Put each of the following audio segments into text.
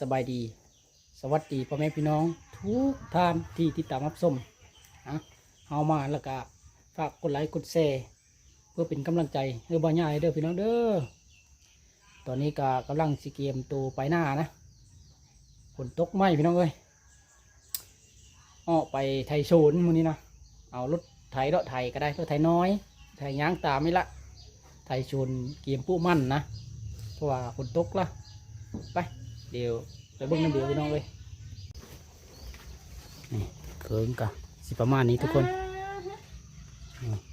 สบายดี สวัสดีพ่อแม่พี่น้อง ทุกท่านที่ติดตามรับชมนะเฮามาแล้วก็ฝากกดไลค์กดแชร์เพื่อเป็นกำลังใจให้บ่าวใหญ่เด้อพี่น้องเด้อตอนนี้ก็กำลังสิเกมตัวไปหน้านะฝนตกไหมพี่น้องเอ้ยออไปไทยโซนมื้อนี้นะเอารถไถเลาะไถก็ได้รถไถน้อยไถย่างตามไม่ละไทยโซนเกมผู้มั่นนะเพราะว่าฝนตกละไป เดี๋ยวไปเบิ้งน้ำเดียวพี่น้องเลยนี่เคิงกะสิประมาณนี้ทุกคน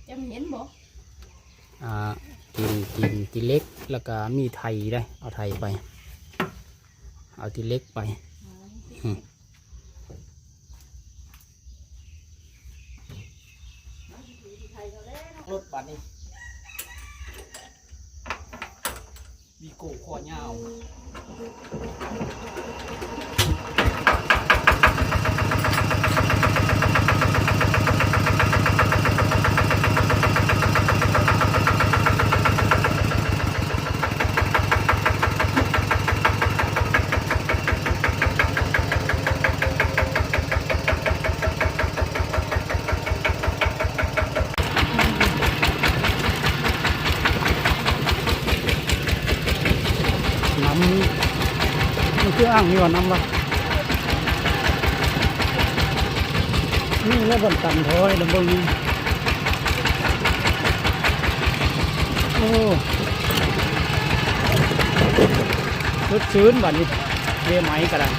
จะเห็นบ่อ่าตีนตีนตีนเล็กแล้วก็มีไทยได้ เอาไทยไป เอาตีนเล็กไปอืมรถบัสนี่ มีโก้คอยาว น้ำ มันคืออ่านี่ว่าน้ำวะนี่แล้วบนตันถอยลำบงโอ้ชุดชื้นบัดนี้เรียไหมกระดัง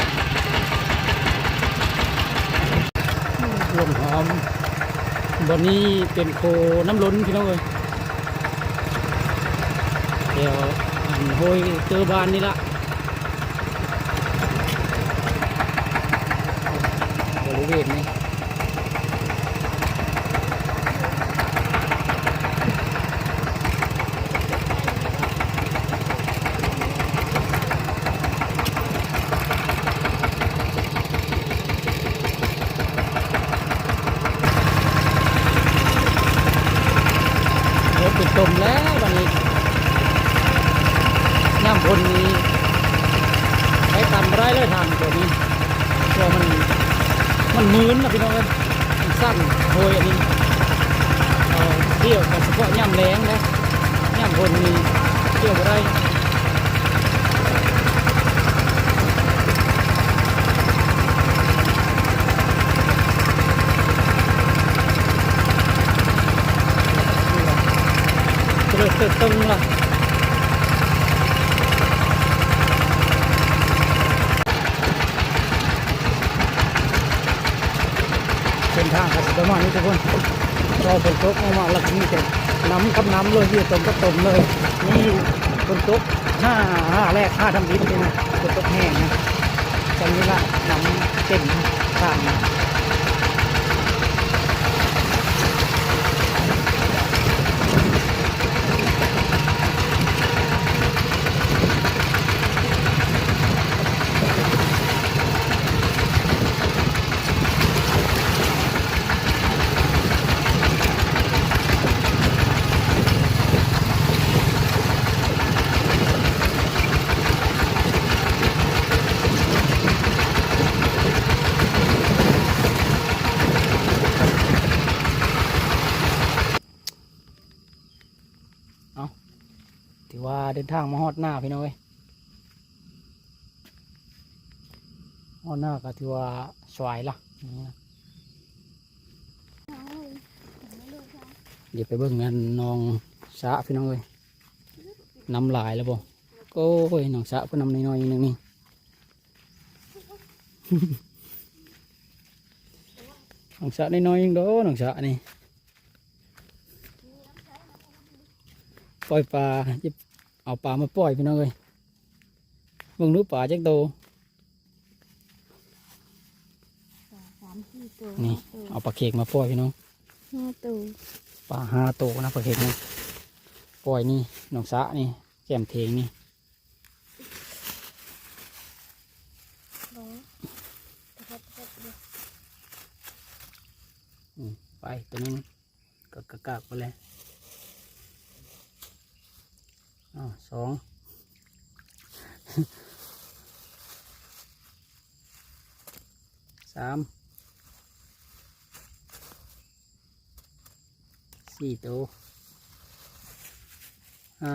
รวมหอมบนนี้เป็นโคน้ำล้นพี่น้องเอ้ยเดี๋ยวอันโหยเจอบานนี่ละ บริเวณนี้รถติดตมแล้ววันนี้ ย่ำพนนี้ใช้ตำไรเลยทางตัวนี้ตัวมัน มันมืนนะพี่น้องเอ้ยมันสั้นโหยอันนี้เอาเที่ยวกับเฉพาะย่ำแรงนะย่ำพนนี้เที่ยวบ่ได้นี่ล่ะเติร์ดตึงล่ะ เส้น ทางครับประมาณนี้ทุกคนรอฝนตกออกมาแล้วก็มีแต่น้ำกับน้ำเลยที่ตรงก็ตมเลยนี่ฝนตกห้าห้าแรกห้าทำดินเลยนะฝนตกแห้งนะจันี้ละน้ำเต็มข้าง ทางมาฮอดหน้าพี่น้องเอ้ยฮอดหน้าก็ถือว่าสวยล่ะเดี๋ยวไปเบิ่งงานน้องสะพี่น้องเอ้ยน้ำลายแล้วบ่โอ้ยน้องสะเพิ่นน้ำน้อยๆนึงนี่น้องสะน้อยๆยังโดน้องสะนี่ปล่อยปลาจะ เอาปลามาปล่อยพี่น้องเอ้ยเบิ่งดูปลาจักโตนี่ เอาปลาเข็กมาปล่อยพี่น้องห้าตัวปลาห้าโตนะปลาเข็กนี่ปล่อยนี่น้องสะนี่แก้มเทงนี่ร้อยตรับตะครับเดี๋ยวอืมไปตัวนึงก็กะกากไปเลย อ้าวสองสามสี่ตัวห้า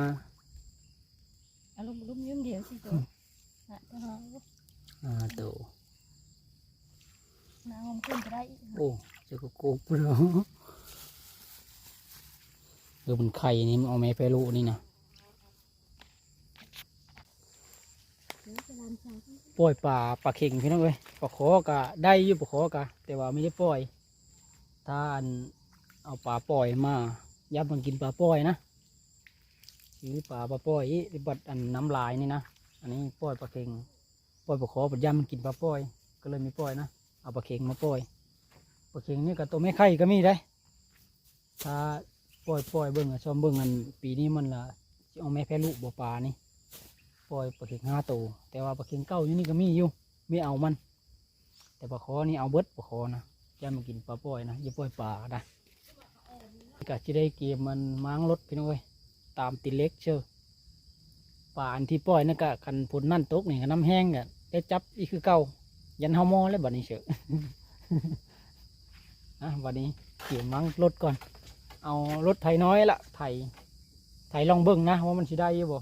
เอาลุมลุมยืมเดียวสิตัวน่ะจะหาห้าตัวน้ำมันขึ้นจะได้อีกโอ้เจ้าก็โกงเหรอเออมันไข่นี่มันเอาแม่ไปลูนี่นะ เดี๋ยวจะลามชา ปล่อยปลาปลาเข่งพี่น้องเอ้ยปลาขอกะได้อยู่ปลาขอกะแต่ว่าไม่ได้ปล่อย ถ้าอันเอาปลาปล่อยมายับมันกินปลาปล่อยนะหรือปลาปลาปล่อยหรือบัดอันน้ำลายนี่นะอันนี้ปล่อยปลาเข่งปล่อยปลาขอบัดยับมันกินปลาปล่อย ก็เลยไม่ปล่อยนะเอาปลาเข่งมาปล่อยปลาเข่งนี่กับตัวไม่ไข่ก็มีได้ ถ้าปล่อยปล่อยเบิ่งอะชอมเบิ่งอันปีนี้มันละเอาแม่แพ้ลูกบ่ปลานี่ ปล่อยปลาเข็งห้าตัวแต่ว่าปลาเข็งเก้าอยู่นี่ก็มีอยู่ไม่เอามัน แต่ปลาคอนี่เอาเบิดปลาคอนะอย่ามากินปลาปล่อยนะอย่าปล่อยปลานะกะจะได้เกมมันม้างรถพี่น้องเอ้ยตามติเล็กเชียวปลาอันที่ปล่อยนั่นกะคันผลนั่นตกนี่ก็น้ำแห้งกะได้จับอีกคือเก่ายันเฮามอแล้วบัดนี้เชียวนะบัดนี้เกี่ยวม้งรถก่อน เอารถไถน้อยละไถไถลองเบิ่งนะว่ามันสิได้ยี่บ่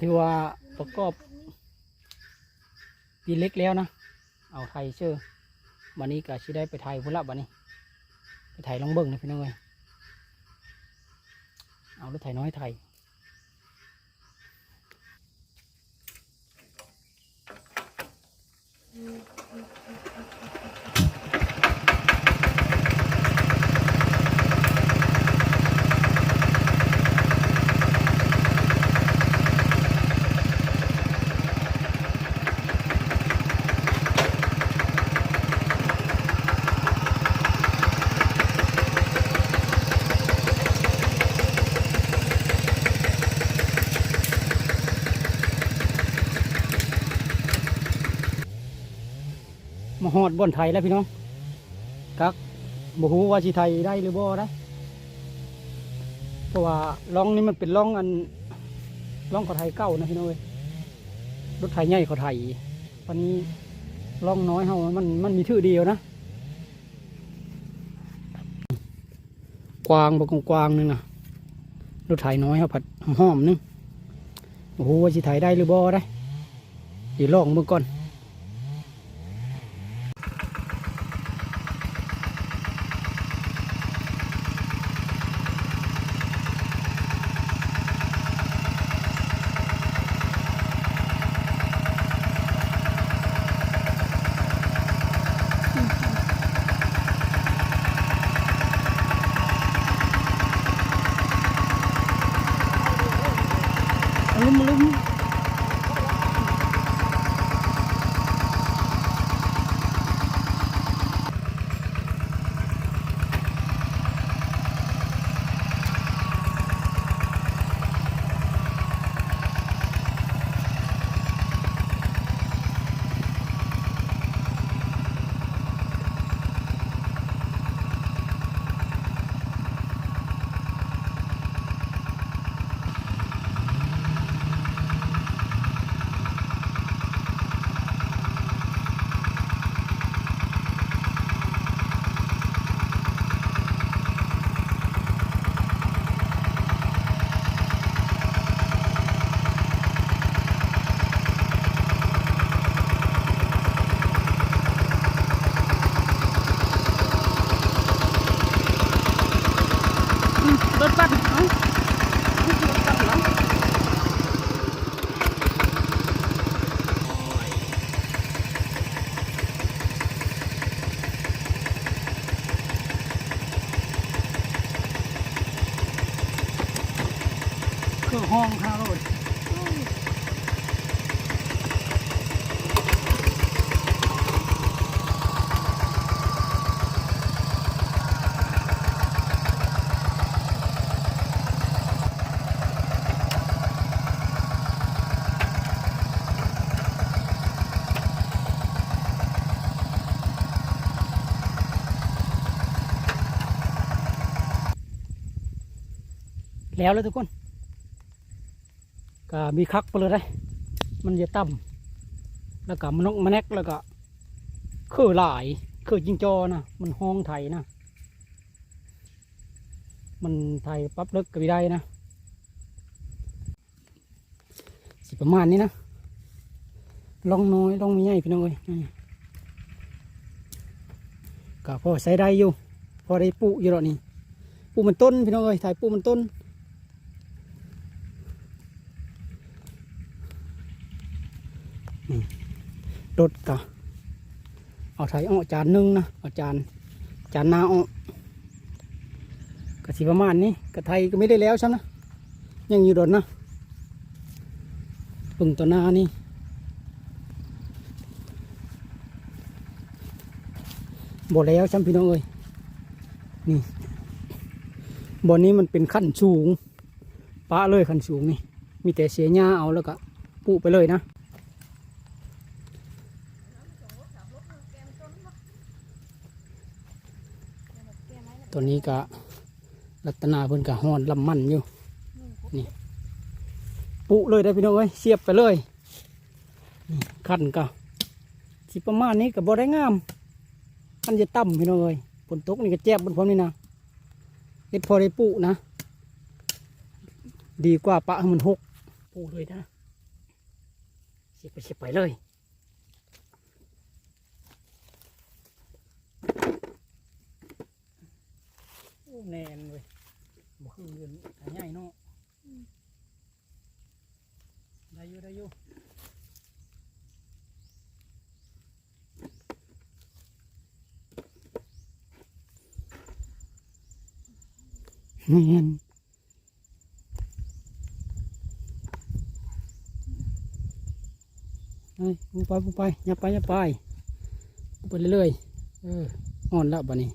ถือว่าประกอบปีเล็กแล้วนะ เอาไทยเชื่อวันนี้ก็ชิได้ไปไทยพุ่นละวันนี้ ไปไทยลองเบิ้งนะพี่น้องเอ้ยเอารถไถน้อยไทย มาฮอดบนไทยแล้วพี่น้องกักบ่ฮู้ว่าสิไทยได้หรือบ่ได้เพราะว่าล่องนี้มันเป็นล่องอันล่องขาไทยเก่านะพี่น้องเอ้ยรถไทยใหญ่ขาไทยวันนี้ลองน้อยเฮามันมันมีชื่อเดียวนะกวางบอกกวางนึงนะรถไถน้อยเฮาผัดหอมนึงโอ้โหว่าสิไถได้หรือบ่ได้เดี๋ยวลองมือก่อน แล้วเลยทุกคนก็มีคักไปเลยได้มันจะต่ำแล้วก็มันนกมันแนกแล้วก็คือหลายคือจิงจอนะมันห้องไทยนะมันไทยปั๊บเลิกก็ไม่ได้นะสิประมาณนี้นะลองน้อยลองมีใหญ่พี่น้องเอ้ยก็พอใส่ได้อยู่พอได้ปลูกอยู่หรอนี่ปลูกมันต้นพี่น้องเอ้ยถ่ายปลูกมันต้น รถกะเอาไถอ้อจานนึงนะเอาจานจานนาอ้อกะสิประมาณนี้กะไทยก็ไม่ได้แล้วใช่ไหมนะยังอยู่โดนนะปึงตัวหน้านี่บ่แล้วช่ำพี่น้องเอ้ยนี่บ่อนี้มันเป็นขั้นสูงปะเลยขั้นสูงนี่ มีแต่เสียหญ้าเอาแล้วก็ปุไปเลยนะ ตัวนี้ก็รัตนาเพิ่นก็หอนลำมันอยู่นี่ปุเลยได้พี่น้องเอ้ยเสียบไปเลยขันก็สิประมาณนี้ก็บ่ได้งามมันจะต่ำพี่น้องเอ้ยฝนตกนี่ก็แจ๊บบนพร้อมนี่นะเฮ็ดพอได้ปุนะ ดีกว่าปะให้มันหกปุเลยนะเสียบไปเสียบไปเลย แนนเว้ยบ่คือเงินหาใหญ่เนาะได้อยู่ได้อยู่แน่นไปปูไปปูไปอย่าไปอย่าไปปูไปเรื่อยๆเอออ่อนล้วบ้านี้